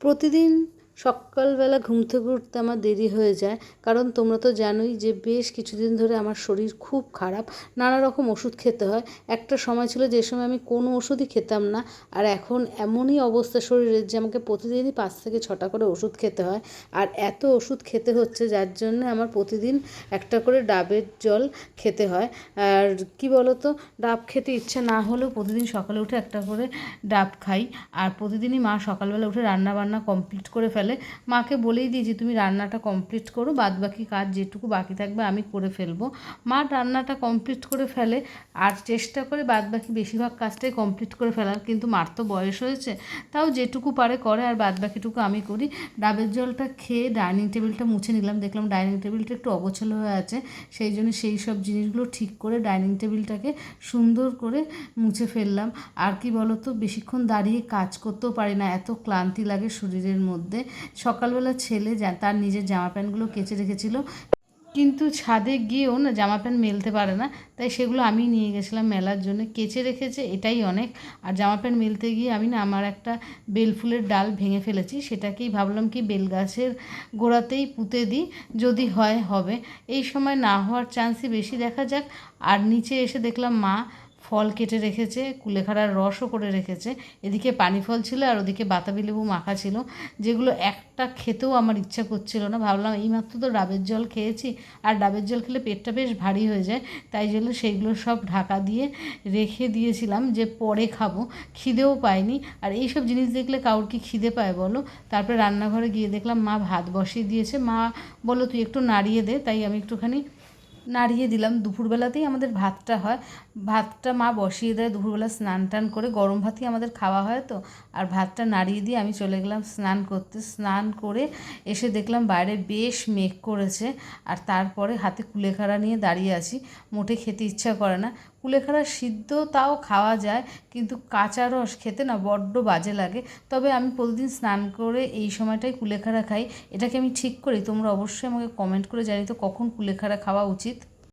প্রতিদিন সকালবেলা ঘুম থেকে উঠতে আমার দেরি হয়ে যায়। কারণ তোমরা তো জানোই যে বেশ কিছুদিন ধরে আমার শরীর খুব খারাপ, নানা রকম ওষুধ খেতে হয়। একটা সময় ছিল যে সময় আমি কোনো ওষুধই খেতাম না। আর এখন এমনই অবস্থা শরীরের যে আমাকে প্রতিদিনই পাঁচ থেকে ছটা করে ওষুধ খেতে হয়। আর এত ওষুধ খেতে হচ্ছে যার জন্য আমার প্রতিদিন একটা করে ডাবের জল খেতে হয়। আর কি বলো তো ডাব খেতে ইচ্ছা না হলেও প্রতিদিন সকালে উঠে একটা করে ডাব খাই। আর প্রতিদিনই মা সকালবেলা উঠে রান্না বান্না কমপ্লিট করে ফেলে। মাকে বলেই দিয়েছি তুমি রান্নাটা কমপ্লিট করো বাদ বাকি কাজ যেটুকু বাকি থাকবে আমি করে ফেলব। মা রান্নাটা কমপ্লিট করে ফেলে আর চেষ্টা করে বাদ বাকি বেশিরভাগ কাজটাই কমপ্লিট করে ফেলার, কিন্তু মার তো বয়স হয়েছে, তাও যেটুকু পারে করে আর বাদ বাকিটুকু আমি করি। ডাবের জলটা খেয়ে ডাইনিং টেবিলটা মুছে নিলাম, দেখলাম ডাইনিং টেবিলটা একটু অগোছালো হয়ে আছে, সেই জন্য সেই সব জিনিসগুলো ঠিক করে ডাইনিং টেবিলটাকে সুন্দর করে মুছে ফেললাম। আর কি বলতো, বেশিক্ষণ দাঁড়িয়ে কাজ করতেও পারি না, এত ক্লান্তি লাগে শরীরের মধ্যে। সকালবেলা ছেলে তার নিজের জামা প্যান্টগুলো কেচে রেখেছিল। কিন্তু ছাদে গিয়েও না জামা প্যান্ট মেলতে পারে না। তাই সেগুলো আমি নিয়ে গেছিলাম মেলার জন্য। কেচে রেখেছে, এটাই অনেক। আর জামা প্যান্ট মেলতে গিয়ে আমি না আমার একটা বেল ফুলের ডাল ভেঙে ফেলেছি। সেটাকেই ভাবলাম কি বেল গাছের গোড়াতেই পুঁতে দিই, যদি হয়, হবে। এই সময় না হওয়ার চান্সই বেশি দেখা যাক। আর নিচে এসে দেখলাম মা ফল কেটে রেখেছে, কুলেখাড়ার রসও করে রেখেছে। এদিকে পানি ফল ছিল আর ওদিকে বাতাবি লেবু মাখা ছিল, যেগুলো একটা খেতেও আমার ইচ্ছা করছিল না। ভাবলাম এইমাত্র তো ডাবের জল খেয়েছি আর ডাবের জল খেলে পেটটা বেশ ভারী হয়ে যায়, তাই জন্য সেইগুলো সব ঢাকা দিয়ে রেখে দিয়েছিলাম যে পরে খাব। খিদেও পাইনি। আর এই সব জিনিস দেখলে কাউর কি খিদে পায় বলো? তারপরে রান্নাঘরে গিয়ে দেখলাম মা ভাত বসিয়ে দিয়েছে। মা বলল, তুই একটু নাড়িয়ে দে। তাই আমি একটুখানি নাড়িয়ে দিলাম। দুপুরবেলাতেই আমাদের ভাতটা হয়। ভাতটা মা বসিয়ে দেয়, দুপুরবেলা স্নান টান করে গরম ভাতই আমাদের খাওয়া হয় তো। আর ভাতটা নাড়িয়ে দিয়ে আমি চলে গেলাম স্নান করতে। স্নান করে এসে দেখলাম বাইরে বেশ মেঘ করেছে। আর তারপরে হাতে কুলেখাড়া নিয়ে দাঁড়িয়ে আছি। মোটে খেতে ইচ্ছা করে না। কুলেখাড়া সিদ্ধ তাও খাওয়া যায়, কিন্তু কাঁচা রস খেতে না বড্ড বাজে লাগে। তবে আমি প্রতিদিন স্নান করে এই সময়টাই কুলেখাড়া খাই। এটাকে আমি ঠিক করি। তোমরা অবশ্যই আমাকে কমেন্ট করে জানি তো কখন কুলেখাড়া খাওয়া উচিত।